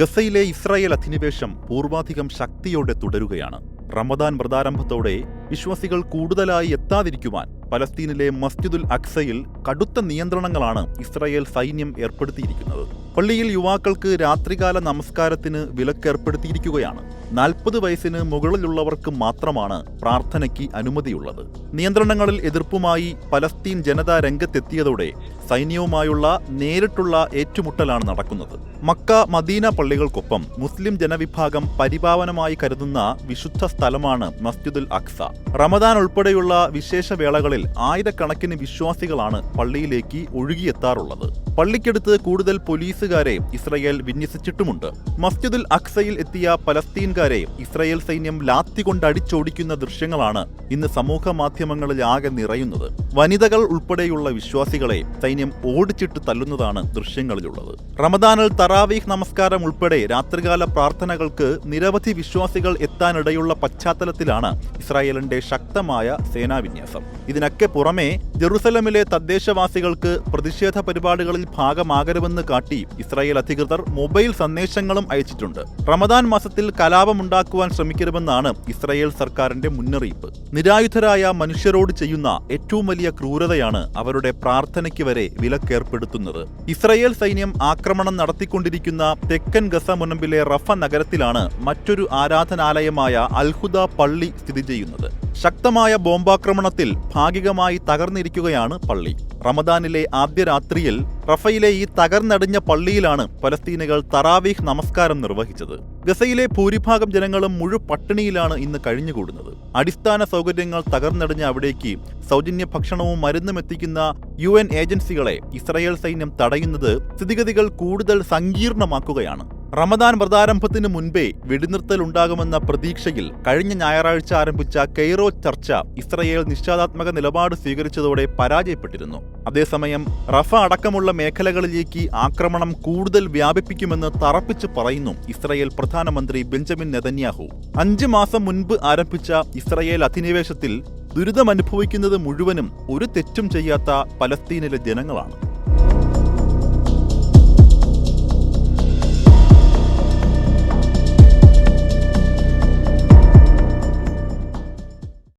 ഗസയിലെ ഇസ്രായേൽ അധിനിവേശം പൂർവാധികം ശക്തിയോടെ തുടരുകയാണ്. റമദാൻ വ്രതാരംഭത്തോടെ വിശ്വാസികൾ കൂടുതലായി എത്താതിരിക്കുവാൻ പലസ്തീനിലെ മസ്ജിദുൽ അക്സയിൽ കടുത്ത നിയന്ത്രണങ്ങളാണ് ഇസ്രായേൽ സൈന്യം ഏർപ്പെടുത്തിയിരിക്കുന്നത്. പള്ളിയിൽ യുവാക്കൾക്ക് രാത്രികാല നമസ്കാരത്തിന് വിലക്കേർപ്പെടുത്തിയിരിക്കുകയാണ്. നാൽപ്പത് വയസ്സിന് മുകളിലുള്ളവർക്ക് മാത്രമാണ് പ്രാർത്ഥനയ്ക്ക് അനുമതിയുള്ളത്. നിയന്ത്രണങ്ങളിൽ എതിർപ്പുമായി പലസ്തീൻ ജനത രംഗത്തെത്തിയതോടെ സൈന്യവുമായുള്ള നേരിട്ടുള്ള ഏറ്റുമുട്ടലാണ് നടക്കുന്നത്. മക്ക മദീന പള്ളികൾക്കൊപ്പം മുസ്ലിം ജനവിഭാഗം പരിപാവനമായി കരുതുന്ന വിശുദ്ധ സ്ഥലമാണ് മസ്ജിദുൽ അക്സ. റമദാൻ ഉൾപ്പെടെയുള്ള വിശേഷ വേളകളിൽ ആയിരക്കണക്കിന് വിശ്വാസികളാണ് പള്ളിയിലേക്ക് ഒഴുകിയെത്താറുള്ളത്. പള്ളിക്കടുത്ത് കൂടുതൽ പോലീസുകാരെ ഇസ്രയേൽ വിന്യസിച്ചിട്ടുമുണ്ട്. മസ്ജിദുൽ അക്സയിൽ എത്തിയ പലസ്തീൻകാരെ ഇസ്രയേൽ സൈന്യം ലാത്തികൊണ്ട് അടിച്ചോടിക്കുന്ന ദൃശ്യങ്ങളാണ് ഇന്ന് സമൂഹ മാധ്യമങ്ങളിൽ ആകെ നിറയുന്നത്. വനിതകൾ ഉൾപ്പെടെയുള്ള വിശ്വാസികളെ സൈന്യം ഓടിച്ചിട്ട് തല്ലുന്നതാണ് ദൃശ്യങ്ങളിലുള്ളത്. റമദാനിൽ തറാവീഹ് നമസ്കാരം ഉൾപ്പെടെ രാത്രികാല പ്രാർത്ഥനകൾക്ക് നിരവധി വിശ്വാസികൾ എത്താനിടയുള്ള പശ്ചാത്തലത്തിലാണ് ഇസ്രായേലിന്റെ ശക്തമായ സേനാവിന്യാസം. ഇതിനൊക്കെ പുറമെ ജെറുസലമിലെ തദ്ദേശവാസികൾക്ക് പ്രതിഷേധ പരിപാടികളിൽ ഭാഗമാകരുമെന്ന് കാട്ടി ഇസ്രായേൽ അധികൃതർ മൊബൈൽ സന്ദേശങ്ങളും അയച്ചിട്ടുണ്ട്. റമദാൻ മാസത്തിൽ കലാപമുണ്ടാക്കുവാൻ ശ്രമിക്കരുമെന്നാണ് ഇസ്രായേൽ സർക്കാരിന്റെ മുന്നറിയിപ്പ്. നിരായുധരായ മനുഷ്യരോട് ചെയ്യുന്ന ഏറ്റവും വലിയ ക്രൂരതയാണ് അവരുടെ പ്രാർത്ഥനയ്ക്ക് വരെ വിലക്കേർപ്പെടുത്തുന്നത്. ഇസ്രയേൽ സൈന്യം ആക്രമണം നടത്തിക്കൊണ്ടിരിക്കുന്ന തെക്കൻ ഗസ മുനമ്പിലെ റഫ നഗരത്തിലാണ് മറ്റൊരു ആരാധനാലയമായ അൽഹുദ പള്ളി സ്ഥിതി ചെയ്യുന്നത്. ശക്തമായ ബോംബാക്രമണത്തിൽ ഭാഗികമായി തകർന്നിരിക്കുകയാണ് പള്ളി. റമദാനിലെ ആദ്യ രാത്രിയിൽ റഫയിലെ ഈ തകർന്നടിഞ്ഞ പള്ളിയിലാണ് പലസ്തീനുകൾ തറാവീഹ് നമസ്കാരം നിർവഹിച്ചത്. ഗസയിലെ ഭൂരിഭാഗം ജനങ്ങളും മുഴു പട്ടിണിയിലാണ് ഇന്ന് കഴിഞ്ഞുകൂടുന്നത്. അടിസ്ഥാന സൗകര്യങ്ങൾ തകർന്നടിഞ്ഞ അവിടേക്ക് സൗജന്യ ഭക്ഷണവും മരുന്നും എത്തിക്കുന്ന യു ഏജൻസികളെ ഇസ്രയേൽ സൈന്യം തടയുന്നത് സ്ഥിതിഗതികൾ കൂടുതൽ സങ്കീർണമാക്കുകയാണ്. റമദാൻ വ്രതാരംഭത്തിന് മുൻപേ വെടിനിർത്തൽ ഉണ്ടാകുമെന്ന പ്രതീക്ഷയിൽ കഴിഞ്ഞ ഞായറാഴ്ച ആരംഭിച്ച കെയ്റോ ചർച്ച ഇസ്രയേൽ നിഷേധാത്മക നിലപാട് സ്വീകരിച്ചതോടെ പരാജയപ്പെട്ടിരുന്നു. അതേസമയം റഫ അടക്കമുള്ള മേഖലകളിലേക്ക് ആക്രമണം കൂടുതൽ വ്യാപിപ്പിക്കുമെന്ന് തറപ്പിച്ച് പറയുന്നു ഇസ്രയേൽ പ്രധാനമന്ത്രി ബെഞ്ചമിൻ നെതന്യാഹു. അഞ്ച് മാസം മുൻപ് ആരംഭിച്ച ഇസ്രയേൽ അധിനിവേശത്തിൽ ദുരിതമനുഭവിക്കുന്നത് മുഴുവനും ഒരു തെറ്റും ചെയ്യാത്ത പലസ്തീനിലെ ജനങ്ങളാണ്.